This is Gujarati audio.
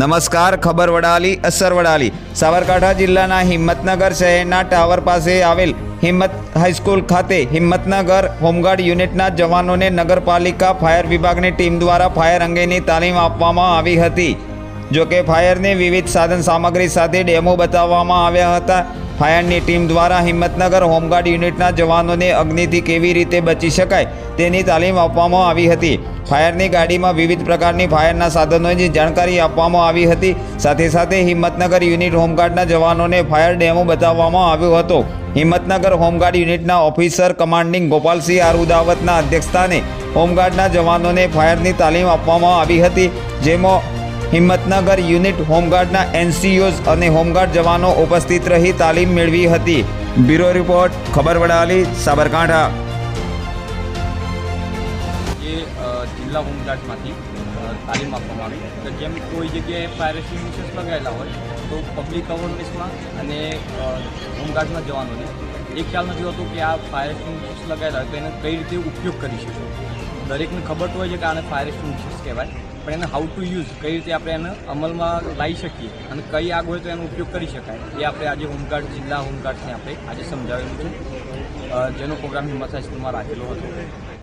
નમસ્કાર, ખબર વડાલી, અસર વડાલી. સાબરકાંઠા જિલ્લાના હિંમતનગર શહેરના ટાવર પાસે આવેલ હિંમત હાઈસ્કૂલ ખાતે હિંમતનગર હોમગાર્ડ યુનિટના જવાનોને નગરપાલિકા ફાયર વિભાગની ટીમ દ્વારા ફાયર અંગેની તાલીમ આપવામાં આવી હતી. જોકે ફાયરને વિવિધ સાધન સામગ્રી સાથે ડેમો બતાવવામાં આવ્યા હતા. ફાયરની ટીમ દ્વારા હિંમતનગર હોમગાર્ડ યુનિટના જવાનોને અગ્નિથી કેવી રીતે બચી શકાય તેની તાલીમ આપવામાં આવી હતી. ફાયરની ગાડીમાં વિવિધ પ્રકારની ફાયરના સાધનોની જાણકારી આપવામાં આવી હતી. સાથે સાથે હિંમતનગર યુનિટ હોમગાર્ડના જવાનોને ફાયર ડેમો બતાવવામાં આવ્યો હતો. હિંમતનગર હોમગાર્ડ યુનિટના ઓફિસર કમાન્ડિંગ ગોપાલસિંહ આર ઉદાવતના અધ્યક્ષસ્થાને હોમગાર્ડના જવાનોને ફાયરની તાલીમ આપવામાં આવી હતી. જેમાં હિંમતનગર યુનિટ હોમગાર્ડના એનસીઓઝ અને હોમગાર્ડ જવાનો ઉપસ્થિત રહી તાલીમ મેળવી હતી. બ્યુરો રિપોર્ટ, ખબર વડાલી, સાબરકાંઠા. એ જિલ્લા હોમગાર્ડમાંથી તાલીમ આપવામાં આવી. તો જેમ કોઈ જગ્યાએ પાયરેસી એક્સટિંગ્વિશર્સ લગાવેલા હોય, તો પબ્લિક અવેરનેસમાં અને હોમગાર્ડના જવાનોને એ ખ્યાલ નથી હોતો કે આ ફાયરેસી એક્સટિંગ્વિશર્સ લગાવેલા હોય તો એને કઈ રીતે ઉપયોગ કરી શકો દરેકને ખબર તો હોય છે કે આને ફાયરેસી એક્સટિંગ્વિશર્સ કહેવાય. પણ એને હાઉ ટુ યુઝ કઈ રીતે આપણે એને અમલમાં લાવી શકીએ અને કઈ આગ હોય તો એનો ઉપયોગ કરી શકાય. એ આપણે આજે હોમગાર્ડ જિલ્લા હોમગાર્ડને આપણે આજે સમજાવેલું છે. જેનો પ્રોગ્રામ હિંમત હાઈસ્કૂલમાં રાખેલો હતો.